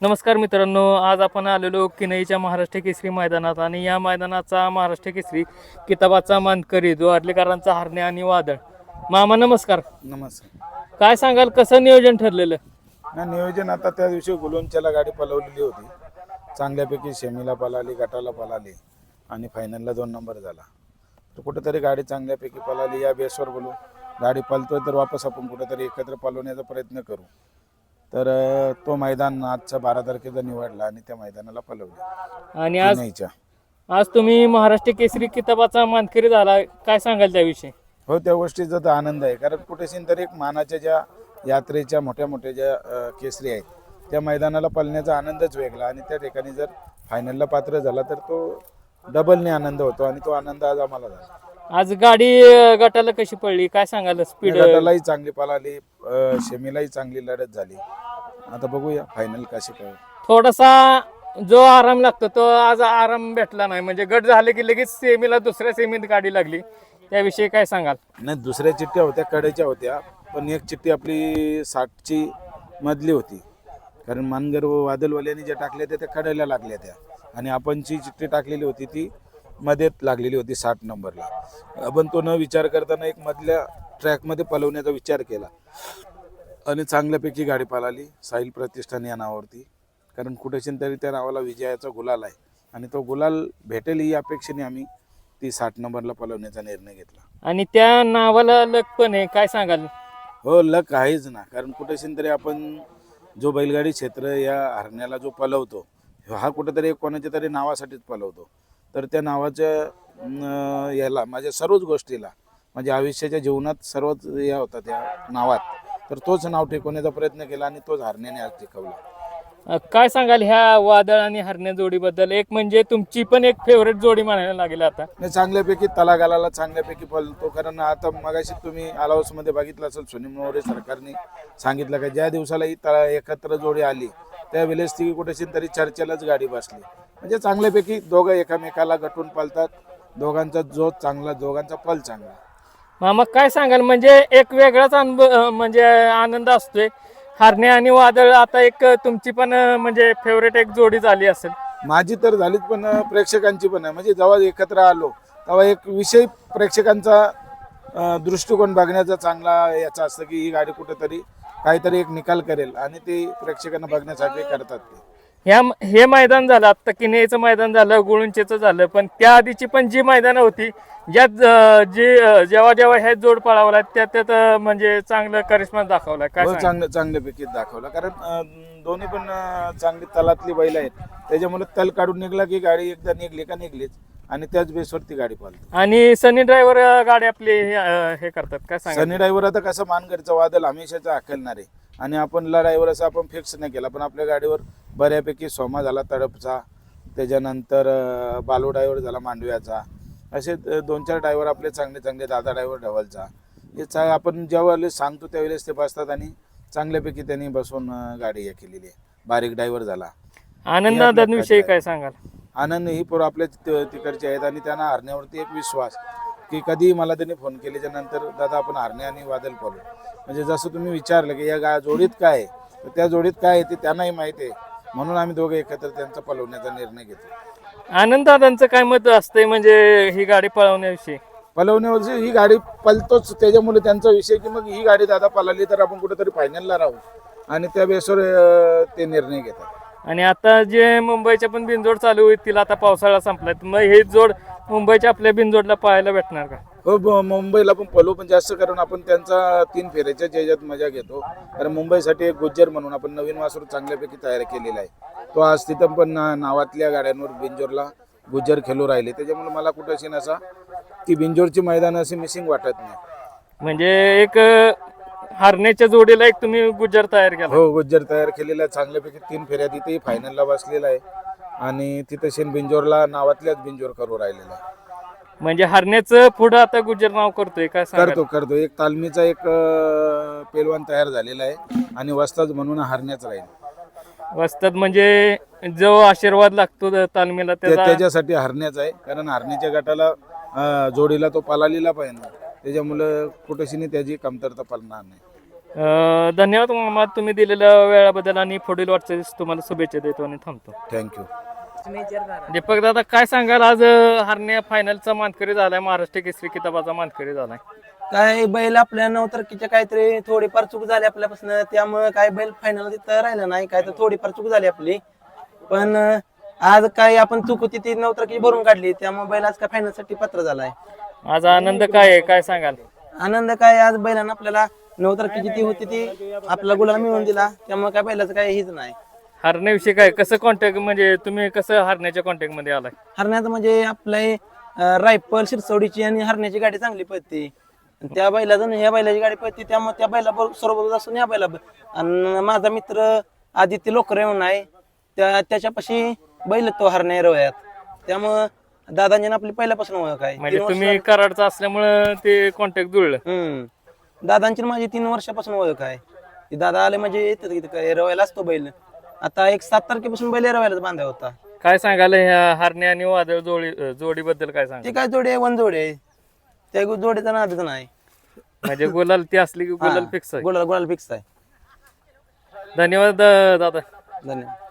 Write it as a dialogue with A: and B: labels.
A: नमस्कार मित्रांनो आज आपण आलेलो किनईच्या महाराष्ट्र केसरी मैदानात आणि या मैदानाचा महाराष्ट्र केसरी किताबाचा मानकरी जो आडलेकरांचा हरणे आणि वादळ. मामा नमस्कार.
B: नमस्कार.
A: काय सांगाल कसं नियोजन ठरलेलं?
B: ना नियोजन आता त्या दिवशी गुलोंच्याला गाडी पलवलेली होती. चांगल्यापैकी शेमीला पळाली गटाला पळाली आणि फायनलला दोन नंबर झाला. तर कुठेतरी गाडी चांगल्यापैकी पळाली या बेसवर बोलू. गाडी पळतोय तर वापस आपण कुठेतरी एकत्र पळवण्याचा प्रयत्न करू. तर तो मैदान आजचा बारा तारखेचा निवडला आणि त्या मैदानाला पळवलं
A: आणि आज आज तुम्ही महाराष्ट्र केसरी किताबाचा मानकरी झाला. काय सांगाल त्याविषयी?
B: हो त्या गोष्टीचा तर आनंद आहे. कारण कुठेशी तरी एक मानाच्या ज्या यात्रेच्या मोठ्या मोठ्या ज्या अ, केसरी आहेत त्या मैदानाला पळण्याचा आनंदच वेगळा. आणि त्या ठिकाणी जर फायनलला पात्र झाला तर तो डबलने आनंद होतो आणि तो आनंद आज आम्हाला झाला.
A: आज गाडी अं, गटाला कशी पडली? काय सांगाल? स्पीड
B: गटालाही चांगली पळाली अ, शेमीलाही चांगली लढत झाली. आता बघूया फायनल कशी काय
A: थोडासा जो आराम लागतो तो आज आराम भेटला नाही. म्हणजे गट झाले की लगेच सेमीला दुसऱ्या सेमीत गाडी लागली. त्याविषयी काय सांगाल?
B: नाही दुसऱ्या चिठ्ठ्या होत्या कडेच्या होत्या पण एक चिठ्ठी आपली साठची मधली होती. कारण मानगर व वादलवाल्यांनी ज्या टाकल्या त्या त्या कडेला लागल्या त्या आणि आपण जी चिठ्ठी टाकलेली होती ती मध्येत लागलेली होती साठ नंबरला. आपण तो न विचार करताना एक मधल्या ट्रॅकमध्ये पलवण्याचा विचार केला. आणि चांगल्यापैकी गाडी पळाली. साहिल प्रतिष्ठान या नावावरती. कारण कुठेशी तरी त्या नावाला विजयाचा गुलाल आहे. आणि तो गुलाल भेटेल ही अपेक्षेने आम्ही ती साठ नंबरला पळवण्याचा निर्णय घेतला.
A: आणि त्या नावाला लक पण आहे. काय सांगाल?
B: हो लक आहेच ना. कारण कुठेशी तरी आपण जो बैलगाडी क्षेत्र या हरण्याला जो पलवतो हा कुठेतरी कोणाच्या तरी नावासाठीच पलवतो. तर त्या नावाच्या याला माझ्या सर्वच गोष्टीला माझ्या आयुष्याच्या जीवनात सर्वच या होता त्या नावात. तर तोच नाव टिकवण्याचा प्रयत्न केला आणि तोच हरण्याने आज टिकवला.
A: काय सांगाल ह्या वादळ आणि हरण्या जोडीबद्दल? एक म्हणजे तुमची पण एक फेवरेट जोडी म्हणायला लागेल आता.
B: नाही चांगल्यापैकी तलागाला चांगल्यापैकी पळतो कारण आता मगाशी तुम्ही आलाऊसमध्ये बघितलं असेल सुनील मोरे सरकारने सांगितलं का ज्या दिवसाला ही तळा एकत्र जोडी आली त्यावेळेस ती कुठेशी तरी चर्चेलाच गाडी बसली. म्हणजे चांगल्यापैकी दोघं एकामेकाला गटून पळतात दोघांचा जोत चांगला दोघांचा पल चांगला.
A: मामा काय सांगाल? म्हणजे एक वेगळाच अनुभव म्हणजे आनंद असतोय. हरण्या आणि वादळ आता एक तुमची पण म्हणजे फेवरेट एक जोडी झाली असेल.
B: माझी तर झालीच पण प्रेक्षकांची पण आहे. म्हणजे जेव्हा एकत्र आलो तेव्हा एक विषय प्रेक्षकांचा दृष्टिकोन बघण्याचा चांगला याचा असतं की ही गाडी कुठेतरी काहीतरी एक निकाल करेल आणि ते प्रेक्षकांना बघण्यासाठी करतात ते.
A: ह्या हे मैदान झालं आता किनेचं मैदान झालं गुळुंचेचं झालं पण त्या आधीची पण जी मैदानं होती ज्यात जी जेव्हा जेव्हा हे जोड पळावला त्या त्यात म्हणजे चांगलं करिश्मा दाखवला काय
B: हो
A: सांगाल?
B: चांगलं चांगल्यापैकी दाखवलं. कारण अं, दोन्ही पण अं, चांगली तलातली बैल आहेत. त्याच्यामुळे तल काढून निघला की गाडी एकदा निघली का निघलीच. आणि त्याच बेसवरती गाडी पालते.
A: आणि सनी ड्रायव्हर गाडी आपली हे अ, हे करतात काय सांगा
B: सनी ड्रायव्हर आता कसं मानगडचं वादल हमेशाचं हाकलणार. आहे आणि आपण ड्रायव्हर असं आपण फिक्स नाही केला पण आपल्या गाडीवर बऱ्यापैकी सोमा झाला तडपचा. त्याच्यानंतर अं, बालू ड्रायव्हर झाला मांडव्याचा. असे द- दोन चार ड्रायव्हर आपले चांगले चांगले दादा ड्रायव्हर ढवलचा. हे चा आपण जेव्हा सांगतो त्यावेळेस ते बसतात आणि चांगल्यापैकी त्यांनी बसून अं, गाडी हे केलेली आहे. बारीक ड्रायव्हर झाला.
A: आनंद
B: आपल्या
A: विषयी
B: खात्यात
A: काय सांगाल?
B: आनंद ही पोरं आपल्या ति- तिकडचे आहेत आणि त्यांना हरण्यावरती एक विश्वास की कधीही मला त्यांनी फोन केल्याच्यानंतर दादा आपण हरणे आणि वादल पडू. म्हणजे जसं तुम्ही विचारलं की या गा जोडीत काय आहे? तर त्या जोडीत काय आहे ते त्यांनाही माहिती आहे. म्हणून आम्ही दोघे एकत्र त्यांचा पलवण्याचा निर्णय घेतो
A: आनंदादांचं काय मत असतंय म्हणजे ही गाडी पळवण्याविषयी?
B: पलवण्यावरची ही गाडी पलतोच. त्याच्यामुळे त्यांचा विषय की मग ही गाडी दादा पळाली तर आपण कुठेतरी फायनलला राहू. आणि त्या बेसवर ते निर्णय घेतात.
A: आणि आता जे मुंबईच्या पण बिनजोड चालू होईल आता पावसाळा संपलाय. मग हे जोड मुंबईच्या आपल्या बिनजोडला पाहायला भेटणार का?
B: हो ब- मुंबईला पण पलू पण जास्त करून आपण त्यांचा तीन फेऱ्याच्या याच्यात मजा घेतो. कारण मुंबईसाठी एक गुज्जर म्हणून आपण नवीन वासरू चांगल्यापैकी तयार केलेला आहे. तो आज तिथं पण ना- नावातल्या गाड्यांवर बिंजोरला गुज्जर खेळू राहिले. त्याच्यामुळे मला कुठं अशी नसा की बिंजोरची मैदान अशी मिसिंग वाटत नाही.
A: म्हणजे एक अं, हरण्याच्या जोडीला एक तुम्ही गुजर तयार केला.
B: हो गुज्जर तयार केलेला आहे. चांगल्यापैकी तीन फेऱ्या तिथेही फायनलला बसलेला आहे. आणि तिथं शेन बिंजोरला नावातल्याच बिंजोर करू राहिलेला आहे.
A: म्हणजे हरण्याचं पुढं आता गुजर नाव करतोय काय
B: करतो करतो. एक तालमीचा एक अं, पेलवान तयार झालेला आहे. आणि वस्ताद म्हणून हरण्याच राहील.
A: वस्तात म्हणजे जो आशीर्वाद लागतो तालमीला
B: त्या-
A: त्याचा
B: त्याच्यासाठी हरण्याच आहे. कारण हरण्याच्या गटाला अं, जोडीला तो पलालीला पाहिजे त्याच्यामुळं कुठेशी त्याची कमतरता पडणार नाही.
A: अं, धन्यवाद मामा तुम्ही दिलेल्या वेळाबद्दल आणि पुढील वाटचालीस तुम्हाला शुभेच्छा देतो आणि थांबतो.
B: थँक्यू
A: दीपक दादा काय सांगाल? आज अं, हरण्या फायनलचा मानकरी झालाय महाराष्ट्र केसरी किताबाचा मानकरी झालाय.
C: काय बैल आपल्या नऊ तारखेच्या काहीतरी थोडीफार चूक झाली आपल्यापासून त्यामुळे काय बैल फायनल तिथं राहिलं नाही काय तर थोडीफार चूक झाली आपली. पण अं, आज काय आपण चूक होती ती नऊ तारखेची भरून काढली त्यामुळे बैल आज काय फायनलसाठी पात्र झालाय.
A: आज आनंद काय आहे? काय सांगाल?
C: आनंद काय आज बैलानं आपल्याला नऊ तारखेची ती होती ती आपला गुलाल मिळवून दिला. त्यामुळे काय बैलाचं काय हेच नाही.
A: हरण्याविषयी काय? कसं कॉन्टॅक्ट म्हणजे तुम्ही कसं हरण्याच्या कॉन्टॅक्टमध्ये आलाय?
C: हरण्याचं म्हणजे आपले रायफल शिरसवडीची आणि हरण्याची गाडी चांगली पळते. त्या बैलाचं ह्या बैलाची गाडी पळते त्यामुळे त्या बैला सोबत असून या बैला आणि माझा मित्र आदित्य लोकरे म्हणून आहे. त्या त्याच्यापाशी बैल तो हरण्या रवयात त्यामुळं दादांनी आपली पहिल्यापासून ओळख आहे.
A: म्हणजे
C: तीन वर्ष
A: तुम्ही कराडचं असल्यामुळं ते कॉन्टॅक्ट जुळलं.
C: हम्म. दादांची आणि माझी तीन वर्षापासून ओळख आहे. ती दादा आले म्हणजे येतात इथं काय रवायला असतो बैल. आता एक सात तारखेपासून बैल रवायला बांधा होता.
A: काय सांगाल ह्या हरण्या आणि वादळ जोडी जोडीबद्दल काय सांगाल?
C: ते काय जोडी आहे? वन जोडी आहे. त्या जोडीचा नादच नाही.
A: म्हणजे गुलाल ती असली की गुलाल फिक्स आहे.
C: गुलाल गुलाल फिक्स आहे.
A: धन्यवाद अं, दादा.
C: धन्यवाद.